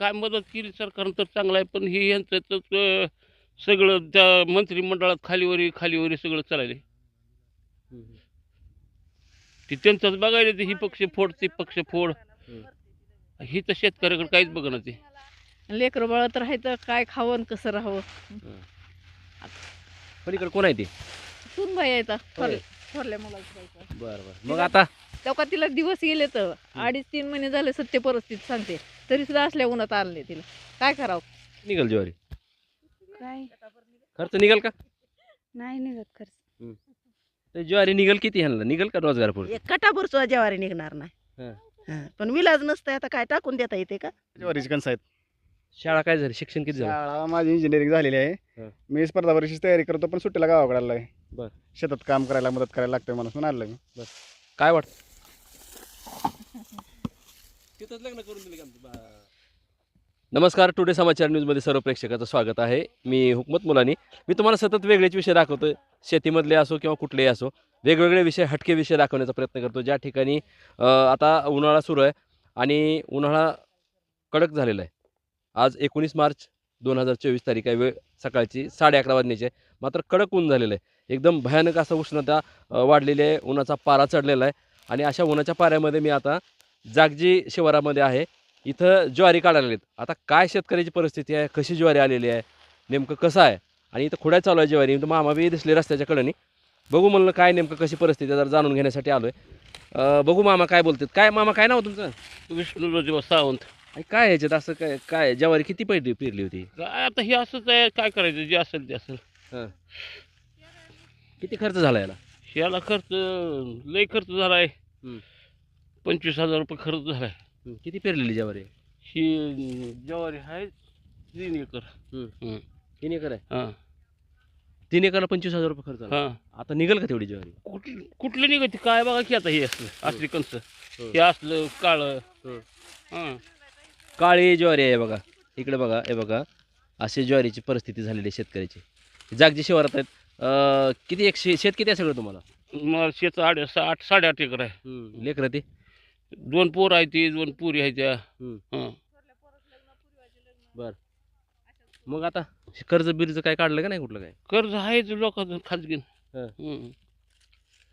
काय मदत केली सरकारनं तर चांगलं आहे पण हे यांचं तर सगळं त्या मंत्रिमंडळात खालीवरी खालीवरी सगळं चालले ते त्यांचंच बघायला ते ही पक्ष फोड ते पक्ष फोड. ही तर शेतकऱ्याकडे काहीच बघणार ते. लेकरं बाळ तर आहे तर काय खावं आणि कसं राहावं? पलीकडे कोण आहे ते? तून बाई येतात होय. थोरल्या मुलाचं बायको. बरं बरं. मग आता? तेव्हा तिला दिवस गेले तर अडीच तीन महिने झाले सत्य परिस्थिती सांगते. तरी सुद्धा असल्या उन्हात आणले तिला. काय करावं? निघल ज्वारी. काय? खर्च निघल का? नाही निघत खर्च. तर ज्वारी निघल किती ह्यांना? निघल का रोजगार पुढे एक कटाभर सुद्धा ज्वारी निघणार नाही. हं. हं. पण विलाज नसतं आता काय टाकून देता येते का? ज्वारीची कणसं आहेत. शाळा काय झाली? शिक्षण किती झालं? शाळा माझी इंजिनिअरिंग झालेली आहे. हं. मी स्पर्धा परीक्षेची तयारी करतो पण सुट्टीला गावाकडे आलोय. बर. शेतात काम करायला मदत करायला लागतंय म्हणून म्हणून आलोय मी. काय वाटत? तिथंच लग्न करून दिले नमस्कार टुडे समाचार न्यूजमध्ये सर्व प्रेक्षकाचं स्वागत आहे. मी हुकमत मुलानी. मी तुम्हाला सतत वेगळेच विषय दाखवतो शेतीमधले असो किंवा कुठलेही असो वेगवेगळे विषय हटके विषय दाखवण्याचा प्रयत्न करतो. ज्या ठिकाणी अ, आता उन्हाळा सुरू आहे आणि उन्हाळा कडक झालेला आहे. आज एकोणीस मार्च दोन हजार चोवीस तारीख आहे. वेळ सकाळची साडे अकरा वाजण्याची आहे. मात्र कडक ऊन झालेलं आहे. एकदम भयानक असं उष्णता अ, वाढलेली आहे. उन्हाचा पारा चढलेला आहे. आणि अशा उन्हाच्या पाऱ्यामध्ये मी आता जागजी शिवारामध्ये आहे. इथं ज्वारी काढायला आहेत आता काय शेतकऱ्याची परिस्थिती आहे? कशी ज्वारी आलेली आहे? नेमकं कसं आहे? आणि इथं खुड्या चालू आहे ज्वारी. इथं मामा बी दिसले रस्त्याच्या कडेने. बघू म्हणलं काय नेमकं कशी परिस्थिती आहे जरा जाणून घेण्यासाठी आलो आहे बघू मामा काय बोलतात. काय मामा काय नाव तुमचं? विष्णू सावंत. आणि काय ह्याच्यात असं काय काय ज्वारी किती पहिली पेरली होती? काय आता हे असंच आहे काय करायचं जे असेल ते असेल. किती खर्च झाला याला? याला खर्च लय खर्च झाला आहे. पंचवीस हजार रुपये खर्च झाला आहे किती पेरलेली ज्वारी? ही ज्वारी आहे तीन एकर. तीन एकर आहे? हां. तीन एकरला पंचवीस हजार रुपये खर्च हां. आता निघेल का तेवढी ज्वारी? कुठलं कुठलं निघते काय बघा की आता हे असलं असली कंस हं. असलं काळं. हं. काळी ज्वारी आहे बघा. इकडे बघा हे बघा. अशी ज्वारीची परिस्थिती झालेली आहे शेतकऱ्याची. जागजी शिवारात आहेत. अं, किती एक शे शेत किती आहे सगळं तुम्हाला? मला शेत आठ आठ साडेआठ एकर आहे. लेकरं ते? दोन पोर आहे ती दोन पुरी त्या हं. हां मग आता कर्ज बिर्ज काय काढलं का नाही कुठलं काय कर्ज आहेच लोकांचं खाजगी हं. हं.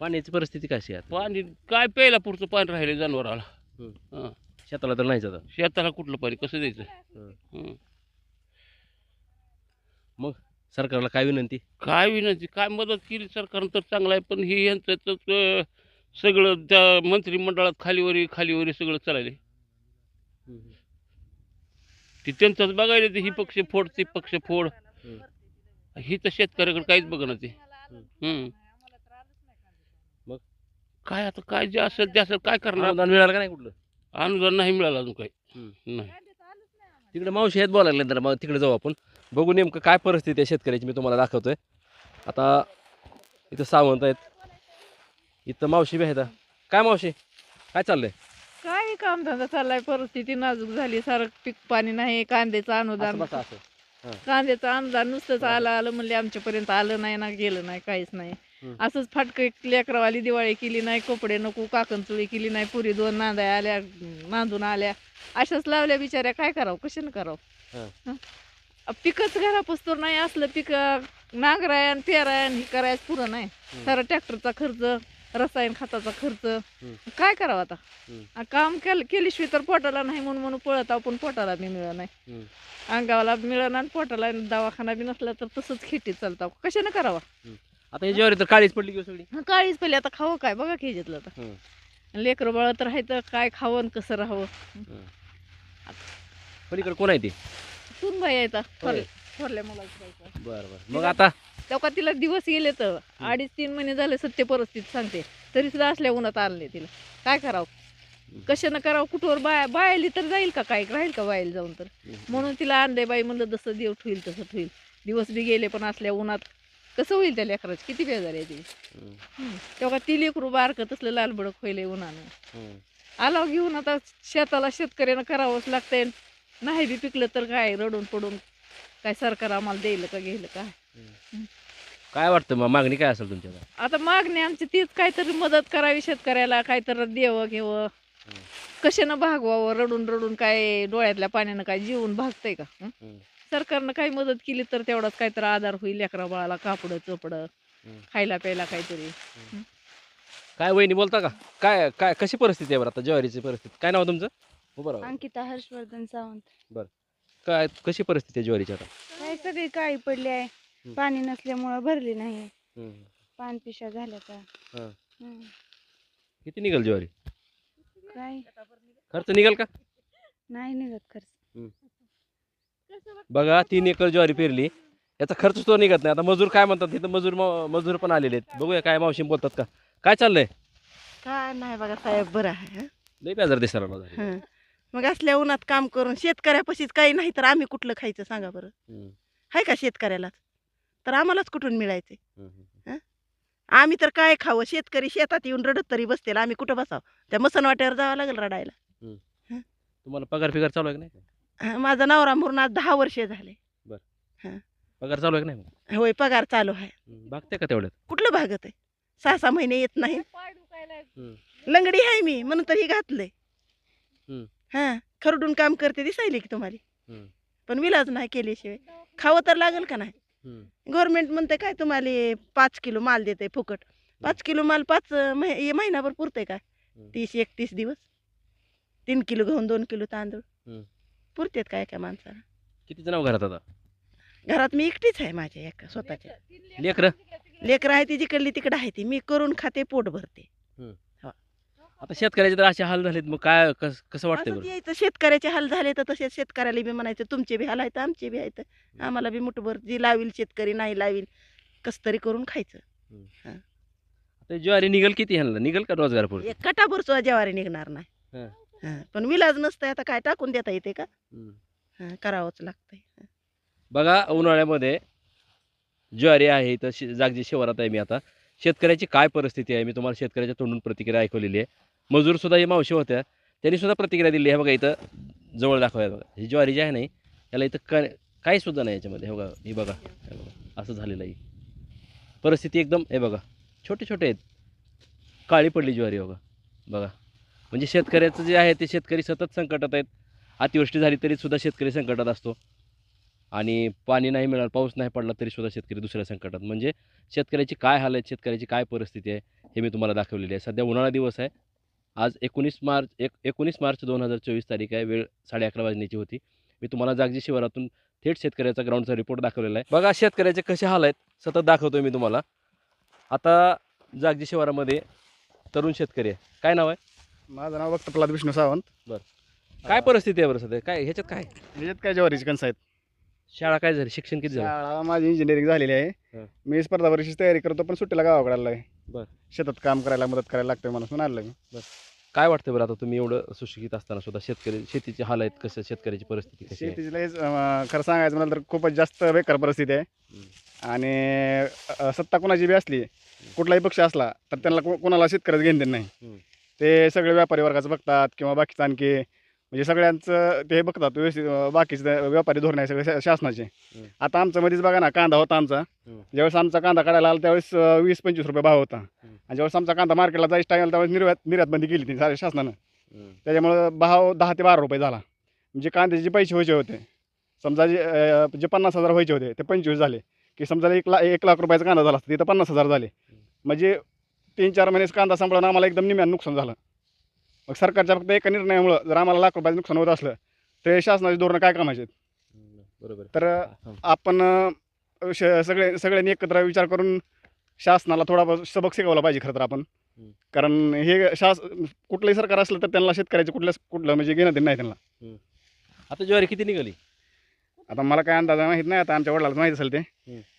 पाण्याची परिस्थिती कशी आहे आता? पाणी काय प्यायला पुढचं पाणी राहिले जनावराला हं. हां शेताला तर नाहीच आता शेताला कुठलं पाणी कसं द्यायचं हं. हं. सरकारला काय विनंती काय विनंती काय मदत केली सरकारनं तर चांगलं आहे पण हे यांचं तर अं, सगळं त्या मंत्रिमंडळात खालीवरी खालीवरी सगळं चालले ते त्यांचंच बघायला ते ही पक्ष फोड ते पक्ष फोड हं. तर शेतकऱ्याकडे काहीच बघणार ते हं. मग? काय आता काय जे असेल ते असेल काय करणार अनुदान मिळालं का नाही कुठलं अनुदान नाही मिळालं अजून काही. नाही तिकडे मावशी आहेत बोलायला लागले तर मग तिकडे जाऊ आपण बघू नेमकं काय परिस्थिती आहे शेतकऱ्याची मी तुम्हाला दाखवतोय आता इथं सावंत आहेत इथं मावशी बी आहेत. काय मावशी? काय चाललंय? काय काम धंदा चाललाय. परिस्थिती नाजूक झाली. सारं पीक पाणी नाही कांद्याचं असं अनुदान बसा असं. कांद्याचं अनुदान नुसतंच आलं आलं म्हणले आमच्यापर्यंत आलं नाही ना गेलं नाही काहीच नाही. हं. असंच फाटकं लेकरावाली दिवाळी केली नाही कपडे नको काकणचुळी केली नाही पुरी दोन नांद्या आल्या नांदून आल्या. अशाच लावल्या बिचाऱ्या. काय करावं? कशानं करावं? हं. हं? अ, पिकच घरापुसतर नाही असलं पिक नांगराय आणि पेराय आणि हे करायचं पुरं नाही. हं. सारा ट्रॅक्टरचा खर्च रसायन खताचा खर्च. काय करावं आता. आ, काम केलं केल्याशिवाय तर पोटाला नाही म्हणून म्हणून पळत आहो, पण पोटाला बी मिळत नाही. हं. अंगाला मिळणार आणि पोटाला दवाखाना बी नसला तर तसंच खेटीत चालतं कशाने करावा? आता ही ज्वारी तर काळीच पडली की सगळी? काळीच पहिले आता खावं काय? बघा ह्याच्यातलं आता. लेकरं बाळ तर आहे तर काय खावं आणि कसं राहावं? पलीकडे कोण आहे ते? होय. थोरल्या मुलाचं बायको. बरं बरं. मग आता? तेव्हा तिला दिवस गेले तर अडीच तीन महिने झाले सत्य परिस्थिती सांगते. तरी सुद्धा असल्या उन्हात आणले तिला. काय करावं? कशानं करावं? कुठवर बाय बायली तर जाईल का काय? राहील का बायला जाऊन तर? म्हणून तिला आणले बाई म्हणलं जसं देव ठेईल तसं ठेईल दिवस बी गेले पण असल्या उन्हात कसं होईल त्या लेकराची? किती बेजार आहे ती. तेव्हा ती लेकरू बारकं तसलं लालबडक होईल उन्हानं. आलाव घेऊन आता शेताला शेतकऱ्यानं करावंच लागतंय. नाही बी पिकलं तर काय? रडून पडून काय सरकार आम्हाला देईल का घेईल का? काय वाटतं मग? मागणी काय असेल तुमच्या आता मागणी आमची तीच काहीतरी मदत करावी शेतकऱ्याला काहीतरी देवं घेवं. कशानं भागवावं? रडून रडून काय डोळ्यातल्या पाण्यानं काय जीवन भागतंय का? हं? सरकारनं काही मदत केली तर तेवढाच काहीतरी आधार होईल लेकरा बाळाला कापड चोपड. खायला प्यायला काहीतरी. काय वहिनी बोलता का? काय काय कशी परिस्थिती आहे बरं आता? ज्वारीची परिस्थिती. काय नाव तुमचं? उभं राहा. अंकिता हर्षवर्धन सावंत. काय कशी परिस्थिती आहे ज्वारीची आता? काय सगळी काळी पडली आहे. पाणी नसल्यामुळं भरली नाही. हम्म. पान पिशा झाल्या का हा. हम्म. किती निघाल ज्वारी? काय? खर्च निघाल का? नाही निघत खर्च. बघा तीन एकर ज्वारी पेरली. याचा खर्च तो निघत नाही. आता मजूर काय म्हणतात? तिथं मजूर म- मजूर पण आलेले आहेत. बघूया काय मावशी बोलतात का? काय चाललंय? काय नाही बघा साहेब बरं आहे हं? लई बेजार दिसायला झाली. हं. मग असल्या उन्हात काम करून शेतकऱ्यापाशीच काही नाही तर आम्ही कुठलं खायचं सांगा बरं. हम्म, आहे का शेतकऱ्यालाच? तर आम्हालाच कुठून मिळायचे. आम्ही तर काय खावं? शेतकरी शेतात येऊन रडत तरी बसतील. आम्ही कुठं बसावं? त्या मसनवाट्यावर जावं लागेल रडायला. तुम्हाला पगार फिगार चालू आहे की नाही? हं, माझा नवरा मरून आज दहा वर्ष झाले. पगार चालू आहे की नाही होय पगार चालू आहे. बघते का तेवढ्यात? कुठलं भागत आहे? सहा सहा महिने येत नाही. लंगडी आहे मी म्हणून तर ही घातलंय. हा. खरडून काम करते दिसायली की तुम्हाला. पण विलाज नाही केल्याशिवाय. खावं तर लागेल का नाही. गव्हर्नमेंट म्हणते काय तुम्हाला पाच किलो माल देते फुकट. पाच किलो माल पाच महिनाभर पुरतंय काय. तीस एकतीस दिवस. तीन किलो गहून दोन किलो तांदूळ. पुरतेत काय काय माणसाला? किती नाव घरात आता? घरात मी एकटीच आहे माझ्या एका स्वतःच्या. लेकर? लेकरं आहे ती जिकडली तिकडं आहे ती. मी करून खाते पोट भरते. आता शेतकऱ्याचे तर असे हाल झालेत मग काय कस कसं वाटतंय असंच बरं? यायचं. शेतकऱ्याचे हाल झाले तर तसेच शेतकऱ्याला बी म्हणायचं तुमचे बी हाल आहेत आमचे बी आहेत. आम्हाला बी मुठभर जी लावील शेतकरी नाही लावील कस तरी करून खायचं. आता ज्वारी निघल किती ह्यांना? निघल का रोजगार पुढे एक कटाभर सुद्धा ज्वारी निघणार नाही. हं. हं. पण विलाज नसतंय आता काय टाकून देता येते का? हं, करावंच लागतंय. हं. बघा उन्हाळ्यामध्ये ज्वारी आहे शि जागजी शिवारात आहे मी आता. शेतकऱ्याची काय परिस्थिती आहे? मी तुम्हाला शेतकऱ्याच्या तोंडून प्रतिक्रिया ऐकवलेली आहे. मजूरसुद्धा ही मावशी होत्या. त्यांनीसुद्धा प्रतिक्रिया दिली. हे बघा इथं जवळ दाखवायला बघा. ही ज्वारी जी आहे नाही त्याला इथं काय काही सुद्धा नाही याच्यामध्ये. हे बघा ही बघा हे बघा. असं झालेलं आहे. परिस्थिती एकदम हे बघा छोटे छोटे आहेत. काळी पडली ज्वारी बघा. बघा. म्हणजे शेतकऱ्याचं जे आहे ते शेतकरी सतत संकटात आहेत. अतिवृष्टी झाली तरीसुद्धा शेतकरी संकटात असतो. आणि पाणी नाही मिळालं पाऊस नाही पडला तरीसुद्धा शेतकरी दुसऱ्या संकटात. म्हणजे शेतकऱ्याची काय हाल शेतकऱ्याची काय परिस्थिती आहे हे मी तुम्हाला दाखवलेली आहे. सध्या उन्हाळा दिवस आहे. आज एकोणीस मार्च एक एकोणीस मार्च दोन हजार चोवीस तारीख आहे. वेळ साडे अकरा वाजण्याची होती. मी तुम्हाला जागजी शिवारातून थेट शेतकऱ्याचा ग्राउंडचा रिपोर्ट दाखवलेला आहे. बघा शेतकऱ्याचे कसे हाल आहेत. सतत दाखवतोय मी तुम्हाला. आता जागजी शिवारामध्ये तरुण शेतकरी आहे. काय नाव आहे? माझं नाव फक्त प्रल्हाद विष्णू सावंत. काय परिस्थिती आहे बरं सध्या? काय ह्याच्यात काय? ह्याच्यात काय ज्वारीची कणसं आहेत. शाळा काय झाली? शिक्षण किती झालं? शाळा माझी इंजिनिअरिंग झालेली आहे. हं. मी स्पर्धा परीक्षेची तयारी करतो पण सुट्टीला गावाकडे आलो आहे. बरं. शेतात काम करायला मदत करायला लागतोय म्हणून म्हणून आलो मी. काय वाटतं बरं आता तुम्ही एवढं सुशिक्षित असताना सुद्धा शेतकरी शेतीचे हाल आहेत कसं शेतकऱ्याची परिस्थिती कशी आहे? शेतीची लयच, अं, खरं सांगायचं म्हणाल तर खूपच जास्त बेकार परिस्थिती आहे. आणि अं, सत्ता कोणाची बी असली कुठलाही पक्ष असला तर त्यांना को- कोणाला शेतकऱ्याचं घेणं देणं नाही. ते सगळे व्यापारी वर्गाचं बघतात किंवा बाकीचं आणखी म्हणजे सगळ्यांचं ते बघतात व्यवस्थित अं, बाकीचे व्यापारी धोरण आहे सगळे शा- शासनाचे. हम्म. आता आमचं मध्येच बघा ना कांदा होता आमचा. हम्म. ज्यावेळेस आमचा कांदा काढायला आला त्यावेळेस अं, वीस पंचवीस रुपये भाव होता. आणि ज्यावेळेस आमचा कांदा मार्केटला जायचं टाइम त्यावेळेस निर्यात निर्यात बंदी केली ती साऱ्या शासनानं. त्याच्यामुळं भाव दहा ते बारा रुपये झाला. म्हणजे कांद्याचे जे पैसे व्हायचे होते समजा जे अं, जे पन्नास हजार व्हायचे होते ते पंचवीस झाले. की समजा एक ला एक लाख रुपयाचा कांदा झाला असता तिथं पन्नास हजार झाले. म्हणजे तीन चार महिनेच कांदा सांभाळून आम्हाला एकदम निम्यानं नुकसान झालं. मग सरकारच्या फक्त एका निर्णयामुळं जर आम्हाला लाख रुपयाचं नुकसान होत असलं तर शासनाची धोरणं काय कामाचे आहेत? बरोबर. तर आपण अं, श- सगळे सगळ्यांनी एकत्र विचार करून शासनाला थोडा बहुत सबक शिकवला पाहिजे खरं तर आपण. हम्म. कारण हे शास कुठलंही सरकार असलं तर त्यांना शेतकऱ्याचे कुठल्याच कुठलं म्हणजे घेणं देणं नाही त्यांना. आता ज्वारी किती निघाली? आता मला काय अंदाज माहीत नाही आता आमच्या वडिलाला माहीत असेल ते.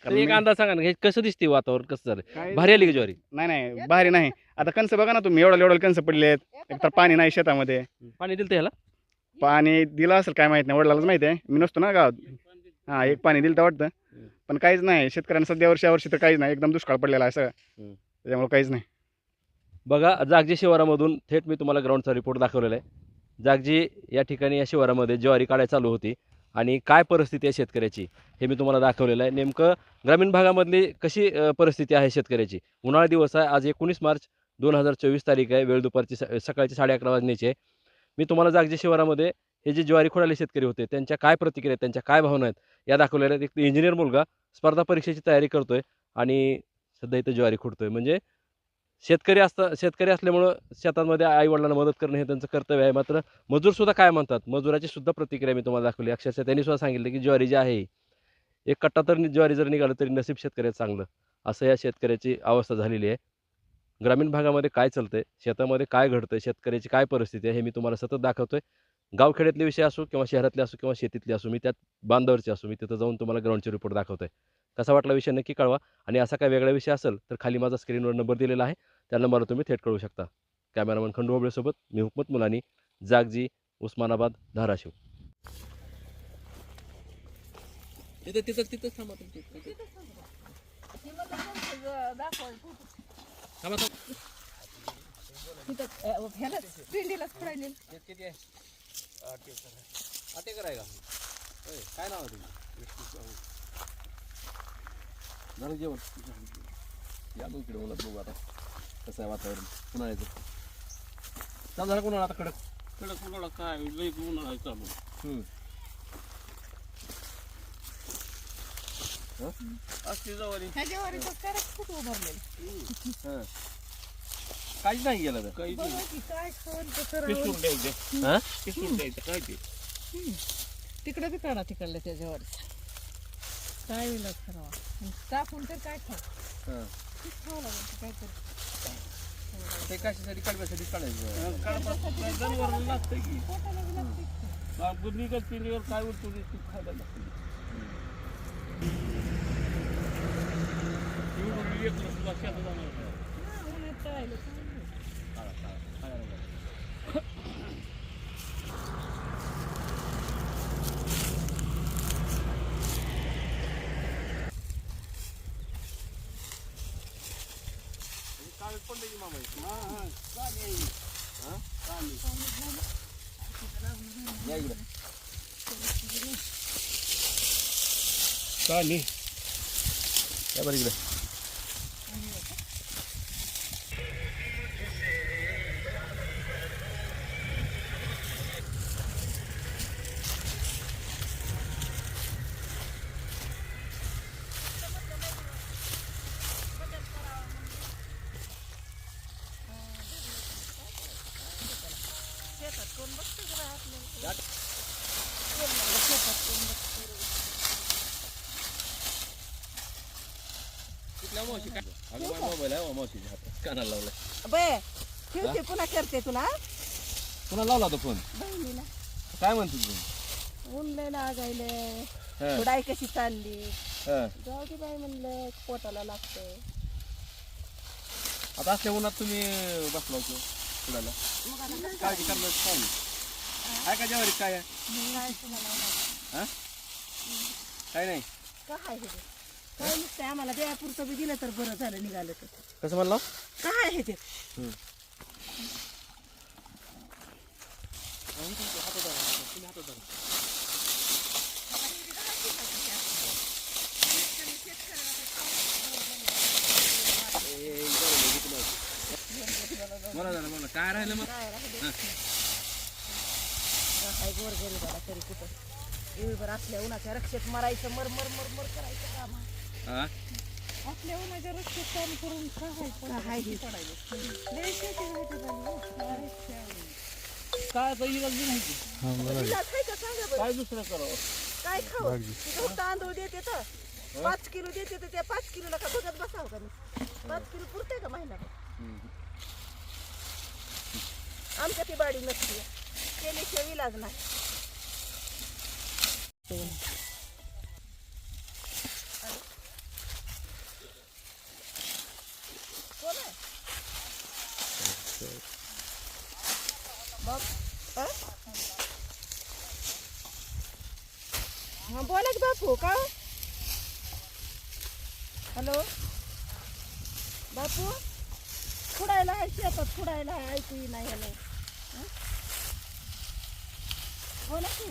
कारण एक मी- अंदाज सांगा ना हे कसं दिसते वातावरण कसं झालं काय- भारी आली का ज्वारी? नाही नाही भारी नाही. आता कणसं बघा ना तुम्ही एवढं एवढं कणसं पडले आहेत एकतर पाणी नाही शेतामध्ये. पाणी दिलं ह्याला? पाणी दिलं असेल काय माहीत नाही वडिलालाच माहिती आहे. मी नसतो ना गावात. हां एक पाणी दिलं तर वाटतं पण काहीच नाही शेतकऱ्यांना सध्या वर्षी वर्षी तर काहीच नाही एकदम दुष्काळ पडलेला आहे सगळं. हम्म. त्याच्यामुळे काहीच नाही. बघा जागजी शिवारामधून थेट मी तुम्हाला ग्राउंडचा रिपोर्ट दाखवलेला आहे. जागजी या ठिकाणी या शिवारामध्ये ज्वारी काढायला चालू होती. आणि काय परिस्थिती आहे शेतकऱ्याची हे मी तुम्हाला दाखवलेलं आहे. नेमकं ग्रामीण भागामधली कशी परिस्थिती आहे शेतकऱ्याची? उन्हाळा दिवस आहे आज एकोणीस मार्च दोन हजार चोवीस तारीख आहे वेळ दुपारची स सकाळची साडे अकरा वाजण्याची आहे. मी तुम्हाला जागजी शिवारामध्ये हे जे ज्वारी खोडाले शेतकरी होते त्यांच्या काय प्रतिक्रिया आहेत त्यांच्या काय भावना आहेत या दाखवलेल्या आहेत. एक इंजिनियर मुलगा स्पर्धा परीक्षेची तयारी करतोय आणि सध्या इथं ज्वारी खुडतोय. म्हणजे शेतकरी असता शेतकरी असल्यामुळं शेतांमध्ये आईवडिलांना मदत करणं हे त्यांचं कर्तव्य आहे. मात्र मजूरसुद्धा काय म्हणतात? मजुराची सुद्धा प्रतिक्रिया मी तुम्हाला दाखवली. अक्षरशः त्यांनी सुद्धा सांगितलं की ज्वारी जी आहे एक कट्टा तर ज्वारी जर निघालं तरी नसीब शेतकऱ्याचं चांगलं. असं या शेतकऱ्याची अवस्था झालेली आहे. ग्रामीण भागामध्ये काय चालतंय? शेतामध्ये काय घडतंय? शेतकऱ्याची काय परिस्थिती आहे? हे मी तुम्हाला सतत दाखवतोय. गावखेड्यातले विषय असो किंवा शहरातले असो किंवा शेतीतले असो मी त्यात बांधावरचे असो मी तिथं जाऊन तुम्हाला ग्राउंडचे रिपोर्ट दाखवतोय. कसा वाटला विषय नक्की कळवा. आणि असा काय वेगळा विषय असेल तर खाली माझा स्क्रीनवर नंबर दिलेला आहे. त्या नंबरवर तुम्ही थेट कळू शकता. कॅमेरामन खंडू होबळेसोबत मी हुकमत मुलानी जागजी उस्मानाबाद धाराशिव. तिथं तिथं तिथं थांबा पिंडीलाच पडायले किती आहे? आटेकर आहे. का काय नाव आहे तुमचं? झालं जेवण. या मग इकडे उन्हात बघू आता कसं आहे वातावरण. उन्हाळ्याचं चालू झालं कोणाला आता कडक? कडक उन्हाळा काय? लई उन्हाळा चालू. हम्म. असली जवारी. ह्या ज्वारीचं कडक खूप उभारलेलं. हां. काहीच नाही गेलं तर. काही बघा की काय खाऊन कसं पिसून राहून. द्यायचं. हां? पिसून द्यायचं. काय ते? तिकडं बी काढा तिकडलं त्या ज्वारीचं. काय वेळ करावा टाकून तर काय खाऊ? हां. तेच खावं लागेल काय कर ते कशासाठी? काढण्यासाठी काढायचं? जनावरांना लागतं की. निघत पिढीवर काय उरतो ते खायला लागतं एवढं लेकरं सुद्धा शेतात जाणार या इकडे. कुठल्या मावशी काय अगं मोबाईल आहे हो मावशीच्या हातात कानाला लावलाय बे ठेवते पुन्हा करते तुला पुन्हा लावला तो फोन बहिणीला काय म्हणतो तू ऊन लय लागायले हां, खुडाई कशी चालली हां. जाऊ दे बाई म्हणलं पोटाला लागतंय आता असल्या उन्हात तुम्ही बसला होतो पुढाला काळजी करणार काय नाही. आहे का जेवारी काय? आहे हां? काय नाही? काय हे ते? काय नुसतं आम्हाला देयापुरतं बी दिलं तर बरं झालं निघालं तर कसं म्हणला काय हे ते बोला काय राहिलं मग? काय गोर गरीबाला तरी कुठं. एवढीभर आपल्या उन्हाच्या रक्षेत मरायचं मर मर मर मर करायचं काम. हां? आपल्या उन्हाच्या रस्त्यात काम करून खायचं. हे? हो. काय इलाज बी नाही की. का? सांगा बरं. काय दुसरं करावं? काय खाऊ तिथं तांदूळ देते तर. पाच किलो देते तर त्या पाच किलोला का बघत बसावं का मी? पाच किलो पुरते का महिना आमच्या ती बाडी नसते केल्याशिवाय हा? हा बोला बापू का हॅलो? बापू? खुडायला आहे शेतात खुडायला आहे ऐकू नाही ह्याला. हं? बोला की?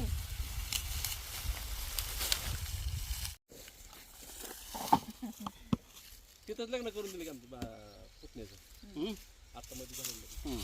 तिथंच लग्न करून दिले का आमच्या बा- पुतण्याचं? हं? आता मध्ये झालेलं